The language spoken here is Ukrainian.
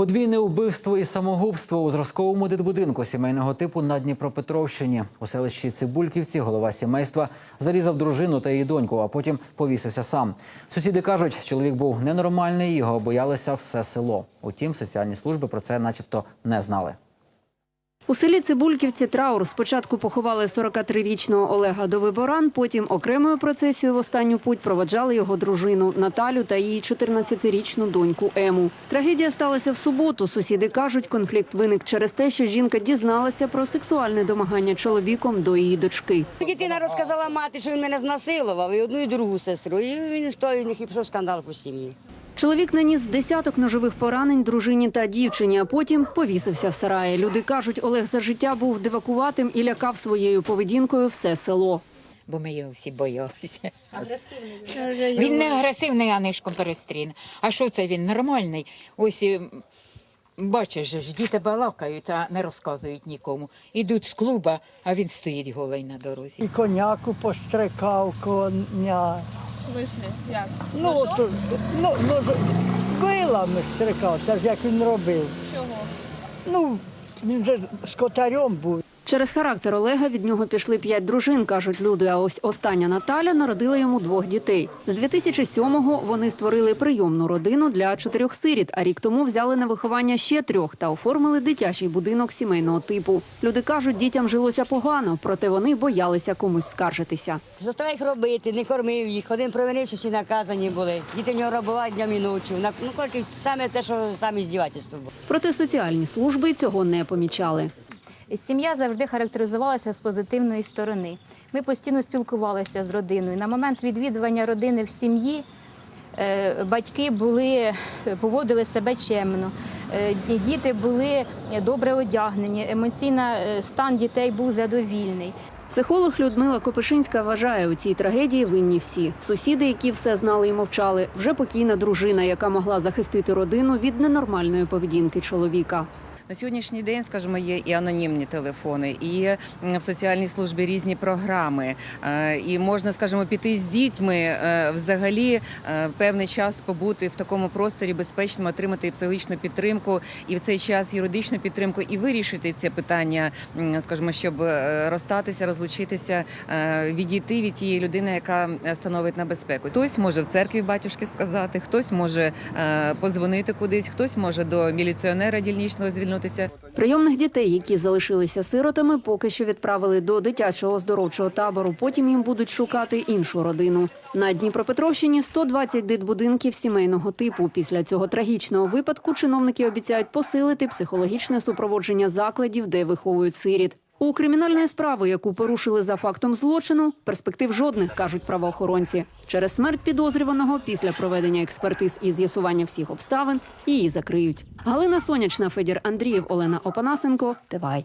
Подвійне вбивство і самогубство у зразковому дитбудинку сімейного типу на Дніпропетровщині. У селищі Цибульківці голова сімейства зарізав дружину та її доньку, а потім повісився сам. Сусіди кажуть, чоловік був ненормальний, його боялося все село. Утім, соціальні служби про це, начебто, не знали. У селі Цибульківці траур спочатку поховали 43-річного Олега Довиборан, потім окремою процесією в останню путь проводжали його дружину Наталю та її 14-річну доньку Ему. Трагедія сталася в суботу. Сусіди кажуть, конфлікт виник через те, що жінка дізналася про сексуальне домагання чоловіком до її дочки. Дитина розказала мати, що він мене знасилував, і одну, і другу сестру. І він них і пішов скандал по сім'ї. Чоловік наніс десяток ножових поранень дружині та дівчині, а потім повісився в сараї. Люди кажуть, Олег за життя був дивакуватим і лякав своєю поведінкою все село. бо ми його всі боялися. Агресивний. Він не агресивний, а нишком перестрін. А що це він? Нормальний. Ось е, бачиш, ж, діти балакають, а не розказують нікому. Ідуть з клуба, а він стоїть голий на дорозі. І коняку пострикав коня. В смислі? Як? Ну, то, ну, ну, вилами стрикав, це ж як він робив. Чого? Ну, він же котарем був. Через характер Олега від нього пішли п'ять дружин, кажуть люди. А ось остання Наталя народила йому двох дітей. З 2007-го вони створили прийомну родину для чотирьох сиріт, а рік тому взяли на виховання ще трьох та оформили дитячий будинок сімейного типу. Люди кажуть, дітям жилося погано, проте вони боялися комусь скаржитися. Заставляй їх робити, не кормив їх. Один провинився, всі наказані були. Діти в нього рабувають днем і ночі. Ну, коротше, саме те, що саме здівательство було. Проте соціальні служби цього не помічали. Сім'я завжди характеризувалася з позитивної сторони. Ми постійно спілкувалися з родиною. На момент відвідування родини в сім'ї е, батьки були, поводили себе чемно. Е, Діти були добре одягнені, емоційний е, стан дітей був задовільний. Психолог Людмила Копишинська вважає, у цій трагедії винні всі. Сусіди, які все знали і мовчали, вже покійна дружина, яка могла захистити родину від ненормальної поведінки чоловіка. На сьогоднішній день, скажімо, є і анонімні телефони, і в соціальній службі різні програми. Е, І можна, скажімо, піти з дітьми е, взагалі е, певний час побути в такому просторі безпечному, отримати і психологічну підтримку, і в цей час юридичну підтримку, і вирішити це питання, скажімо, щоб розстатися, розлучитися, відійти від тієї людини, яка становить небезпеку. Хтось може в церкві батюшки сказати, хтось може позвонити кудись, хтось може до міліціонера дільничного звільнутися. Прийомних дітей, які залишилися сиротами, поки що відправили до дитячого оздоровчого табору. Потім їм будуть шукати іншу родину. На Дніпропетровщині 120 дитбудинків сімейного типу. Після цього трагічного випадку чиновники обіцяють посилити психологічне супроводження закладів, де виховують сиріт. У кримінальної справи, яку порушили за фактом злочину, перспектив жодних кажуть правоохоронці. Через смерть підозрюваного після проведення експертиз і з'ясування всіх обставин її закриють. Галина Сонячна, Федір Андрієв, Олена Опанасенко. Тивай.